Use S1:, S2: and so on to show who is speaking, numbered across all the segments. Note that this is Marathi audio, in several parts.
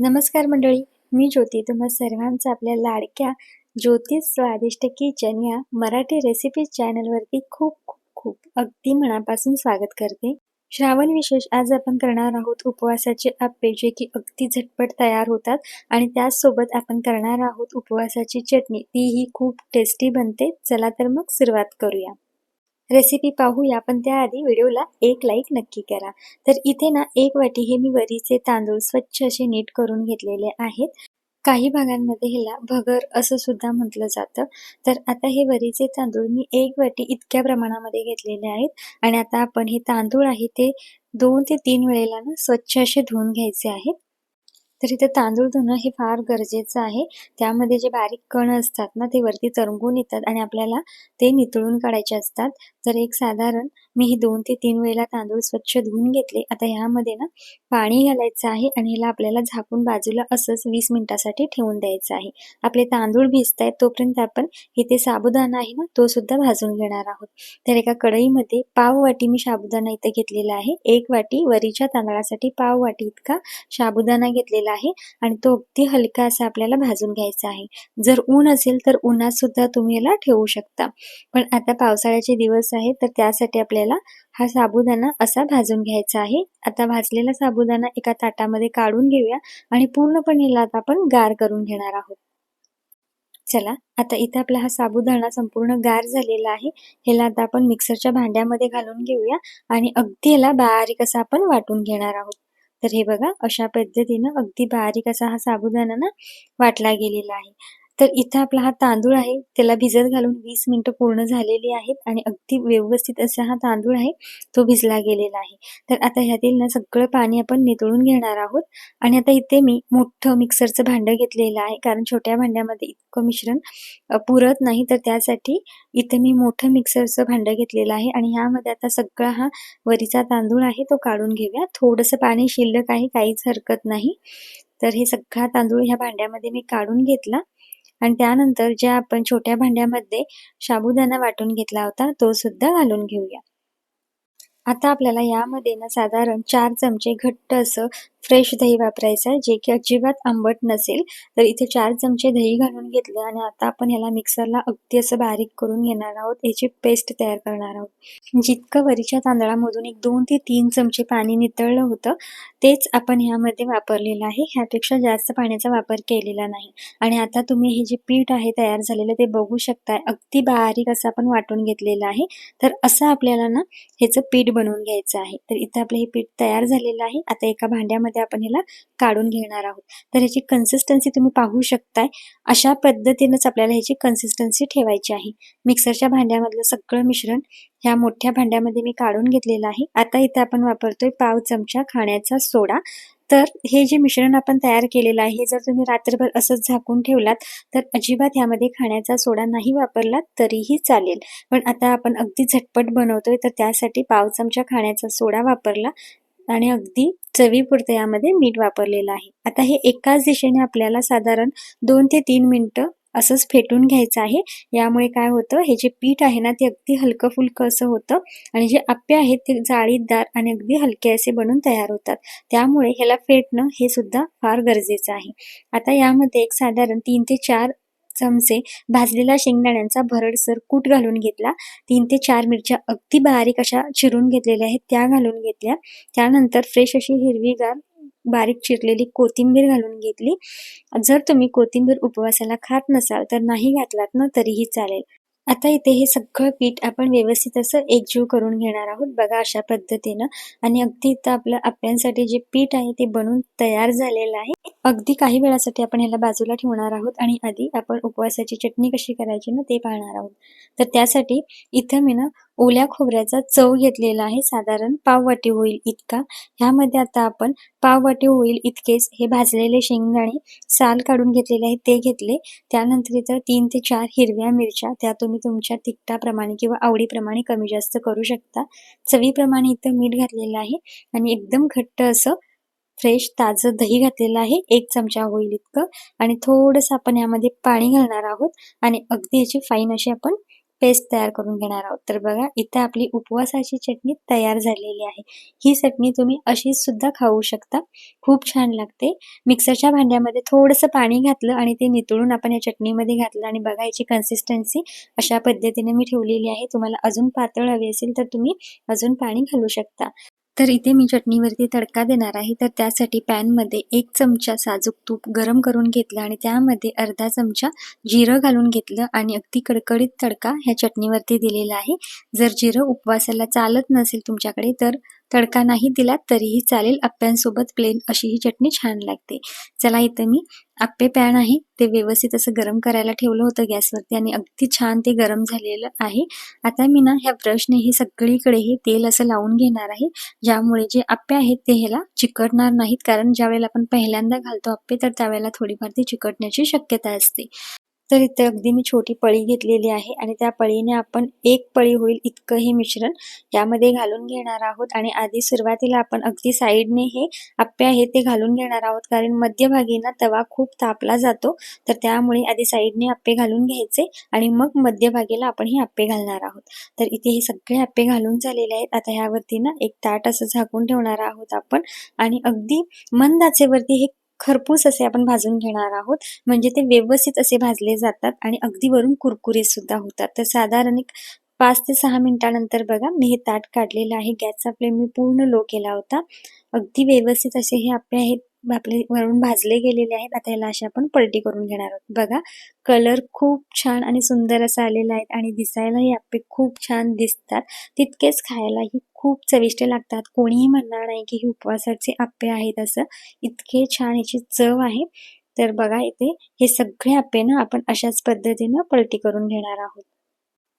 S1: नमस्कार मंडळी मी ज्योती. तुम्हा सर्वांचं आपल्या लाडक्या ज्योतिष स्वादिष्ट किचन या मराठी रेसिपी चॅनलवरती खूप खूप खूप अगदी मनापासून स्वागत करते. श्रावण विशेष आज आपण करणार आहोत उपवासाचे आप्पे जे की अगदी झटपट तयार होतात आणि त्याचसोबत आपण करणार आहोत उपवासाची चटणी. तीही खूप टेस्टी बनते. चला तर मग सुरुवात करूया. रेसिपी पाहूया पण त्याआधी व्हिडिओला एक लाईक नक्की करा. तर इथे ना एक वाटी हे मी वरीचे तांदूळ स्वच्छ असे नीट करून घेतलेले आहेत. काही भागांमध्ये ह्याला भगर असं सुद्धा म्हटलं जातं. तर आता हे वरीचे तांदूळ मी एक वाटी इतक्या प्रमाणामध्ये घेतलेले आहेत. आणि आता आपण हे तांदूळ आहे ते दोन ते तीन वेळेला ना स्वच्छ असे धुवून घ्यायचे आहेत. तर इथे तांदूळ धुणं हे फार गरजेचं आहे. त्यामध्ये जे बारीक कण असतात ना ते वरती तरंगून येतात आणि आपल्याला ते नितळून काढायचे असतात. तर एक साधारण मी हे दोन ते तीन वेळेला तांदूळ स्वच्छ धुवून घेतले. आता ह्यामध्ये ना पाणी घालायचं आहे आणि ह्याला आपल्याला झाकून बाजूला असंच वीस मिनिटासाठी ठेवून द्यायचं आहे. आपले तांदूळ भिजत आहेत तोपर्यंत आपण इथे साबुदाणा आहे ना तो सुद्धा भाजून घेणार आहोत. तर एका कढईमध्ये पाव वाटी मी साबुदाणा इथं घेतलेला आहे. एक वाटी वरीच्या तांदळासाठी पाव वाटी इतका साबुदाणा घेतलेला आहे आणि तो अगदी हलका असा आपल्याला भाजून घ्यायचा आहे. जर ऊन असेल तर उन्हात सुद्धा तुम्ही याला ठेवू शकता. पण आता पावसाळ्याचे दिवस आहे तर त्यासाठी आपल्याला हा साबुदाणा असा भाजून घ्यायचा आहे. आता भाजलेला साबुदाणा एका ताटामध्ये काढून घेऊया आणि पूर्णपणे आता आपण गार करून घेणार आहोत. चला आता इथे आपला हा साबुदाणा संपूर्ण गार झालेला आहे. ह्याला आता आपण मिक्सरच्या भांड्यामध्ये घालून घेऊया आणि अगदी ह्याला बारीक असा आपण वाटून घेणार आहोत. तर हे बघा अशा पद्धतीनं अगदी बारीक असा हा साबुदाणा ना वाटला गेलेला आहे. तर इथं आपला हा तांदूळ आहे. त्याला भिजत घालून वीस मिनिटं पूर्ण झालेली आहेत आणि अगदी व्यवस्थित असा हा तांदूळ आहे तो भिजला गेलेला आहे. तर आता ह्यातील ना सगळं पाणी आपण नितळून घेणार आहोत. आणि आता इथे मी मोठं मिक्सरचं भांडं घेतलेलं आहे कारण छोट्या भांड्यामध्ये इतकं मिश्रण पुरत नाही. तर त्यासाठी इथे मी मोठं मिक्सरचं भांडं घेतलेलं आहे आणि ह्यामध्ये आता सगळा हा वरीचा तांदूळ आहे तो काढून घेऊया. थोडंसं पाणी शिल्लक आहे काहीच हरकत नाही. तर हे सगळा तांदूळ ह्या भांड्यामध्ये मी काढून घेतला. आणि त्यानंतर ज्या आपण छोट्या भांड्यामध्ये साबुदाणा वाटून घेतला होता तो सुद्धा घालून घेऊया. आता आपल्याला यामध्ये ना साधारण चार चमचे घट्ट असं फ्रेश दही वापरायचं आहे जे की अजिबात आंबट नसेल. तर इथे चार चमचे दही घालून घेतलं आणि आता आपण ह्याला मिक्सरला अगदी असं बारीक करून घेणार आहोत. याची पेस्ट तयार करणार आहोत. जितकं वरीच्या तांदळामधून एक दोन ते तीन चमचे पाणी नितळलं होतं तेच आपण ह्यामध्ये वापरलेलं आहे. ह्यापेक्षा जास्त पाण्याचा वापर केलेला नाही. आणि आता तुम्ही हे जे पीठ आहे तयार झालेलं ते बघू शकताय. अगदी बारीक असं आपण वाटून घेतलेलं आहे. तर असं आपल्याला ना ह्याचं पीठ बनवून घ्यायचं आहे. तर इथं आपलं हे पीठ तयार झालेलं आहे. आता एका भांड्यामध्ये मध्ये आपण ह्याला काढून घेणार आहोत. तर ह्याची कन्सिस्टन्सी तुम्ही पाहू शकताय. अशा पद्धतीनंच आपल्याला ह्याची कन्सिस्टन्सी ठेवायची आहे. मिक्सरच्या भांड्यामधलं सगळं मिश्रण ह्या मोठ्या भांड्यामध्ये मी काढून घेतलेलं आहे. आता इथे आपण वापरतोय पाव चमचा खाण्याचा सोडा. तर हे जे मिश्रण आपण तयार केलेलं आहे जर तुम्ही रात्रभर असंच झाकून ठेवलात तर अजिबात ह्यामध्ये खाण्याचा सोडा नाही वापरलात तरीही चालेल. पण आता आपण अगदी झटपट बनवतोय तर त्यासाठी पाव चमचा खाण्याचा सोडा वापरला. आणि अगदी चवीपुरतं यामध्ये मीठ वापरलेलं आहे. आता हे एकाच दिशेने आपल्याला साधारण दोन ते तीन मिनटं असंच फेटून घ्यायचं आहे. यामुळे काय होतं हे जे पीठ आहे ना ते अगदी हलकं फुलकं असं होतं आणि जे आप्पे आहेत ते जाळीदार आणि अगदी हलके असे बनून तयार होतात. त्यामुळे ह्याला फेटणं हे सुद्धा फार गरजेचं आहे. आता यामध्ये एक साधारण तीन ते चार चमचे भाजलेल्या शेंगदाण्यांचा भरडसर कूट घालून घेतला. तीन ते चार मिरच्या अगदी बारीक अशा चिरून घेतलेल्या आहेत. त्या घालून घेतल्या. त्यानंतर फ्रेश अशी हिरवीगार बारीक चिरलेली कोथिंबीर घालून घेतली. जर तुम्ही कोथिंबीर उपवासाला खात नसाल तर नाही घातलात ना तरीही चालेल. आता इथे हे सगळं पीठ आपण व्यवस्थित असं एकजीव करून घेणार आहोत. बघा अशा पद्धतीनं. आणि अगदी इथं आपल्या आप्यांसाठी जे पीठ आहे ते बनून तयार झालेलं आहे. अगदी काही वेळासाठी आपण ह्याला बाजूला ठेवणार आहोत आणि आधी आपण उपवासाची चटणी कशी करायची ना ते पाहणार आहोत. तर त्यासाठी इथं मी ना ओल्या खोबऱ्याचा चव घेतलेला आहे. साधारण पाववाटी होईल इतका. ह्यामध्ये आता आपण पाववाटी होईल इतकेच. हे भाजलेले शेंगदाणे साल काढून घेतलेले आहे ते घेतले. त्यानंतर इथं तीन ते चार हिरव्या मिरच्या. त्या तुम्ही तुमच्या तिखटाप्रमाणे किंवा आवडीप्रमाणे कमी जास्त करू शकता. चवीप्रमाणे इथं मीठ घातलेलं आहे. आणि एकदम घट्ट असं फ्रेश ताजं दही घातलेलं आहे. एक चमचा होईल इतकं. आणि थोडंसं आपण यामध्ये पाणी घालणार आहोत. आणि अगदी याची फाईन अशी आपण पेस्ट तयार करून घेणार आहोत. तर बघा इथे आपली उपवासाची चटणी तयार झालेली आहे. ही चटणी तुम्ही अशीच सुद्धा खाऊ शकता. खूप छान लागते. मिक्सरच्या भांड्यामध्ये थोडंसं पाणी घातलं आणि ते नितळून आपण या चटणीमध्ये घातलं आणि बघा याची कन्सिस्टन्सी अशा पद्धतीने मी ठेवलेली आहे. तुम्हाला अजून पातळ हवी असेल तर तुम्ही अजून पाणी घालू शकता. तर इथे मी चटणीवरती तडका देणार आहे. तर त्यासाठी पॅनमध्ये एक चमचा साजूक तूप गरम करून घेतलं आणि त्यामध्ये अर्धा चमचा जिरं घालून घेतलं आणि अगदी कडकडीत तडका ह्या चटणीवरती दिलेला आहे. जर जिरं उपवासाला चालत नसेल तुमच्याकडे तर तडका नाही दिला तरीही चालेल. अप्प्यांसोबत प्लेन अशी ही चटणी छान लागते. चला इथं मी आप्पे पॅन आहे. ते व्यवस्थित असं गरम करायला ठेवलं होतं गॅसवरती आणि अगदी छान ते गरम झालेलं आहे. आता मी ना ह्या ब्रशने हे सगळीकडे हे तेल असं लावून घेणार आहे. ज्यामुळे जे आप्पे आहेत ते ह्याला चिकटणार नाहीत. कारण ज्यावेळेला आपण पहिल्यांदा घालतो आप्पे तर त्यावेळेला थोडीफार ती चिकटण्याची शक्यता असते. तर इथे अगदी मी छोटी पळी घेतलेली आहे आणि त्या पळीने आपण एक पळी होईल इतकं हे मिश्रण यामध्ये घालून घेणार आहोत. आणि आधी सुरुवातीला आपण अगदी साईडने हे आप्पे आहेत ते घालून घेणार आहोत. कारण मध्यभागी ना तवा खूप तापला जातो. तर त्यामुळे आधी साईडने आप्पे घालून घ्यायचे आणि मग मध्यभागीला आपण हे आप्पे घालणार आहोत. तर इथे हे सगळे आप्पे घालून झालेले आहेत. आता ह्यावरती ना एक ताट असं झाकून ठेवणार आहोत आपण. आणि अगदी मंदाचेवरती हे खरपूस असे आपण भाजून घेणार आहोत. म्हणजे ते व्यवस्थित असे भाजले जातात आणि अगदी वरून कुरकुरे सुद्धा होतात. तर साधारण एक पाच ते सहा मिनिटानंतर बघा मी हे ताट काढलेलं आहे. गॅसचा फ्लेम मी पूर्ण लो केला होता. अगदी व्यवस्थित असे हे आपले आहेत आपले वरून भाजले गेलेले आहेत. आता याला अशी आपण पलटी करून घेणार आहोत. बघा कलर खूप छान आणि सुंदर असा आलेला आहे आणि दिसायलाही आपले खूप छान दिसतात. तितकेच खायलाही खूप चविष्ट लागतात. कोणीही म्हणणार नाही की हे उपवासाचे आप्पे आहेत असं. इतके छान याची चव आहे. तर बघा इथे हे सगळे आप्पे ना आपण अशाच पद्धतीनं पलटी करून घेणार आहोत.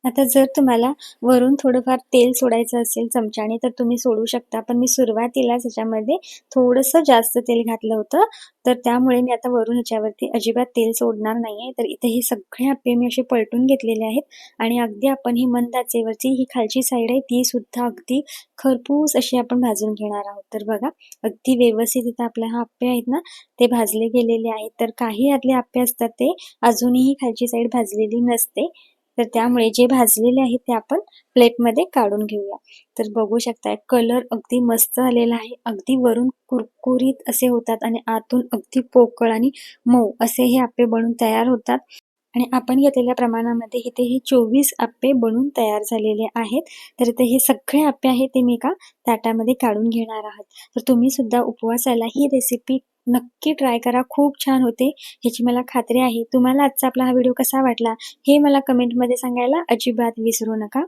S1: आता जर तुम्हाला वरून थोडंफार तेल सोडायचं असेल चमच्याने तर तुम्ही सोडू शकता. पण मी सुरुवातीला ह्याच्यामध्ये थोडंसं जास्त तेल घातलं होतं. तर त्यामुळे मी आता वरून ह्याच्यावरती अजिबात तेल सोडणार नाही आहे तर इथे हे सगळे आप्पे मी असे पलटून घेतलेले आहेत. आणि अगदी आपण ही मंदाचेवरची ही खालची साईड आहे ती सुद्धा अगदी खरपूस अशी आपण भाजून घेणार आहोत. तर बघा अगदी व्यवस्थित इथं आपल्या हा आप्पे आहेत ना ते भाजले गेलेले आहेत. तर काही आतले आप्पे असतात ते अजूनही खालची साईड भाजलेली नसते. तर त्यामुळे जे भाजलेले आहेत ते आपण प्लेटमध्ये काढून घेऊया. तर बघू शकताय कलर अगदी मस्त आलेला आहे. अगदी वरून कुरकुरीत असे होतात आणि आतून अगदी पोकळ आणि मऊ असे हे आप्पे बनून तयार होतात. आणि आपण घेतलेल्या प्रमाणामध्ये इथे हे चोवीस आप्पे बनून तयार झालेले आहेत. तर इथे हे सगळे आप्पे आहेत ते मी एका ताटामध्ये काढून घेणार आहात. तर तुम्ही सुद्धा उपवासाला ही रेसिपी नक्की ट्राय करा. खूप छान होते ह्याची मला खात्री आहे. तुम्हाला आजचा आपला हा व्हिडिओ कसा वाटला हे मला कमेंटमध्ये सांगायला अजिबात विसरू नका.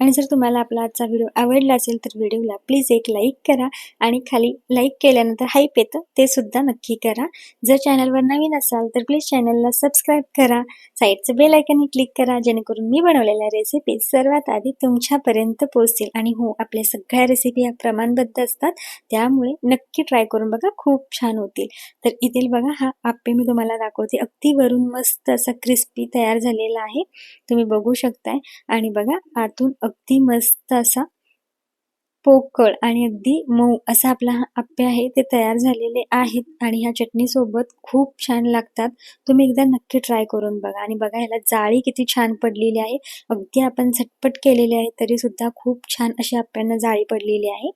S1: आणि जर तुम्हाला आपला आजचा व्हिडिओ आवडला असेल तर व्हिडिओला प्लीज एक लाईक करा आणि खाली लाईक केल्यानंतर हाईप येतं ते सुद्धा नक्की करा. जर चॅनलवर नवीन असाल तर प्लीज चॅनलला सबस्क्राईब करा. साईडचं बेल आयकनही क्लिक करा जेणेकरून मी बनवलेल्या रेसिपी सर्वात आधी तुमच्यापर्यंत पोहोचतील. आणि हो आपल्या सगळ्या रेसिपी ह्या प्रमाणबद्ध असतात त्यामुळे नक्की ट्राय करून बघा खूप छान होतील. तर इथे बघा हा आप्पे मी तुम्हाला दाखवते. अगदी वरून मस्त असा क्रिस्पी तयार झालेला आहे. तुम्ही बघू शकताय. आणि बघा आतून अगदी मस्त असा पोकळ आणि अगदी मऊ असा आपला हा आप्पे आहे ते तयार झालेले आहेत आणि ह्या चटणीसोबत खूप छान लागतात. तुम्ही एकदा नक्की ट्राय करून बघा आणि बघा ह्याला जाळी किती छान पडलेली आहे. अगदी आपण झटपट केलेले आहे तरी सुद्धा खूप छान अशी आप्प्यांना जाळी पडलेली आहे.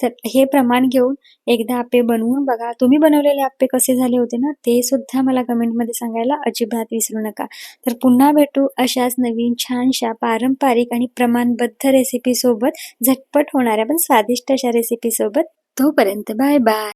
S1: तर हे प्रमाण घेऊन एकदा आप्पे बनवून बघा. तुम्ही बनवलेले आप्पे कसे झाले होते ना ते सुद्धा मला कमेंटमध्ये सांगायला अजिबात विसरू नका. तर पुन्हा भेटू अशाच नवीन छानशा पारंपरिक आणि प्रमाणबद्ध रेसिपीसोबत झटपट होणाऱ्या पण स्वादिष्ट अशा रेसिपीसोबत तोपर्यंत बाय बाय.